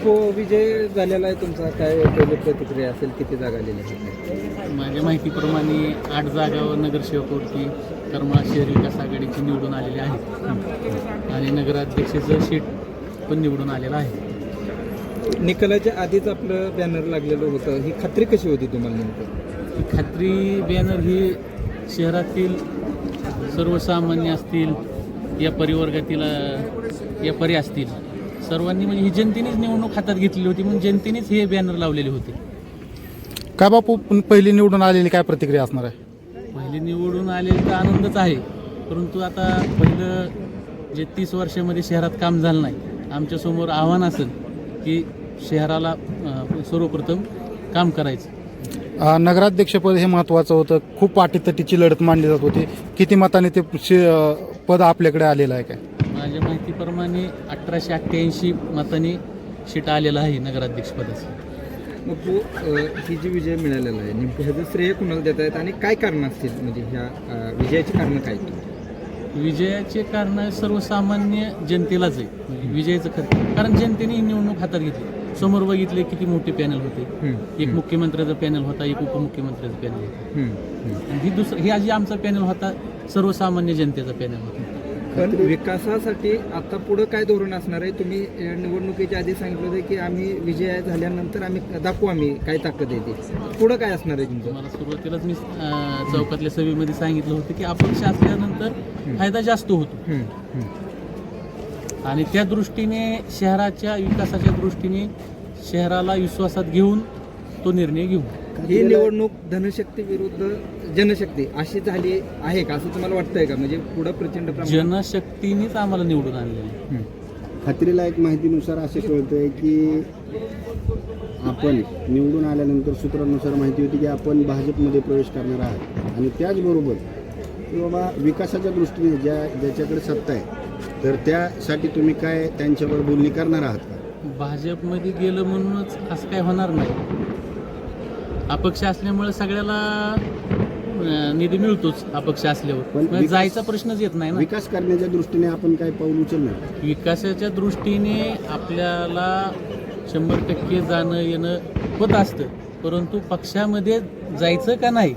बापू विजय झालेला आहे तुमचा? काय पहिली प्रतिक्रिया असेल किती जागा आहेत? माझ्या माहितीप्रमाणे आठ जागावर नगरसेवकावरती करमाळा शहरी विकास आघाडीची निवडून आलेली आहे. आणि नगराध्यक्षाचं सीट पण निवडून आलेलं आहे. निकालाच्या आधीच आपलं बॅनर लागलेलं होतं. ही खात्री कशी होती तुम्हाला नेमकं? ही खात्री बॅनर ही शहरातील सर्वसामान्य असतील या परिवर्गातील अ, व्यापारी असतील सर्वांनी म्हणजे ही जनतेनेच निवडणूक हातात घेतलेली होती म्हणून जनतेनेच हे बॅनर लावलेले होते. काय बापू? पण पहिली निवडून आलेली काय प्रतिक्रिया असणार आहे? पहिले निवडून आले तर आनंदच आहे परंतु आता पहिलं जे तीस वर्षामध्ये शहरात काम झालं नाही आमच्यासमोर आव्हान असेल की शहराला अ, सर्वप्रथम काम करायचं. अ, नगराध्यक्षपद हे महत्त्वाचं होतं. खूप पाठीतटीची लढत मांडली जात होती. किती मताने ते शे- अ, पद आपल्याकडे आलेलं आहे काय? माझ्या माहितीप्रमाणे अठराशे अठ्ठ्याऐंशी मतांनी सीट आलेलं आहे नगराध्यक्षपदाचं मग तो ही जी विजय मिळालेला आहे नेमकं ह्याचं श्रेय कुणाला देत आहेत आणि काय कारण असतील? म्हणजे ह्या विजयाची कारणं काय विजयाचे कारण सर्वसामान्य जनतेलाच आहे म्हणजे विजयाचं खरं कारण जनतेने ही निवडणूक हातात घेतली. समोर बघितले किती मोठे पॅनल होते. एक मुख्यमंत्र्याचा पॅनल होता एक उपमुख्यमंत्र्याचा पॅनल होता. ही दुसरं हे आजी आमचा पॅनल होता सर्वसामान्य जनतेचा पॅनल होता. पण विकासासाठी आता पुढं काय धोरण असणार आहे? तुम्ही निवडणुकीच्या आधी सांगितलं होतं की आम्ही विजय झाल्यानंतर आम्ही दाखवू आम्ही काय ताकद येते पुढं काय असणार आहे तुमचं? मला सुरुवातीलाच मी अं, चौकातल्या सभेमध्ये सांगितलं होतं की अपक्ष असल्यानंतर फायदा जास्त होतो. हम्म, हम्म. आणि त्या दृष्टीने शहराच्या विकासाच्या दृष्टीने शहराला विश्वासात घेऊन तो निर्णय घेऊ. ही निवडणूक धनशक्ती विरुद्ध जनशक्ती अशी झाली आहे का? असं तुम्हाला वाटतंय का? म्हणजे पुढं प्रचंड प्रमाणात जनशक्तीनेच आम्हाला निवडून आणलेलं. खात्रीला एक माहितीनुसार असे कळतंय की आपण निवडून आल्यानंतर सूत्रानुसार माहिती होती की आपण भाजपमध्ये प्रवेश करणार आहात. आणि त्याचबरोबर की बाबा विकासाच्या दृष्टीने ज्या ज्याच्याकडे सत्ता आहे तर त्यासाठी तुम्ही काय त्यांच्यावर बोलणी करणार आहात का? भाजपमध्ये गेलं म्हणूनच असं काय होणार नाही. अपक्ष असल्यामुळे सगळ्याला निधी मिळतोच अपक्ष असल्यावर. पण म्हणजे विकास- जायचा प्रश्नच येत नाही ना. विकास करण्याच्या दृष्टीने आपण काय पाऊल उचलणार विकासाच्या दृष्टीने आपल्याला शंभर टक्के जाणं येणं होत असतं. परंतु पक्षामध्ये जायचं का नाही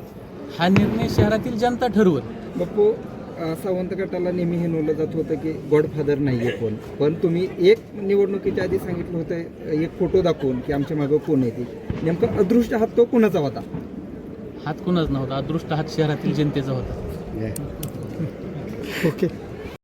हा निर्णय शहरातील जनता ठरवत बापू सावंत गटाला नेहमी हे नोलं जात होतं की गॉडफादर नाहीये कोण. पण तुम्ही एक निवडणुकीच्या आधी सांगितलं होतं एक फोटो दाखवून की आमच्या मागं कोण येते नेमकं अदृष्ट हात तो कोणाचा होता? हात कुणाच नव्हता? अदृष्ट हात शहरातील जनतेचा होता. ओके.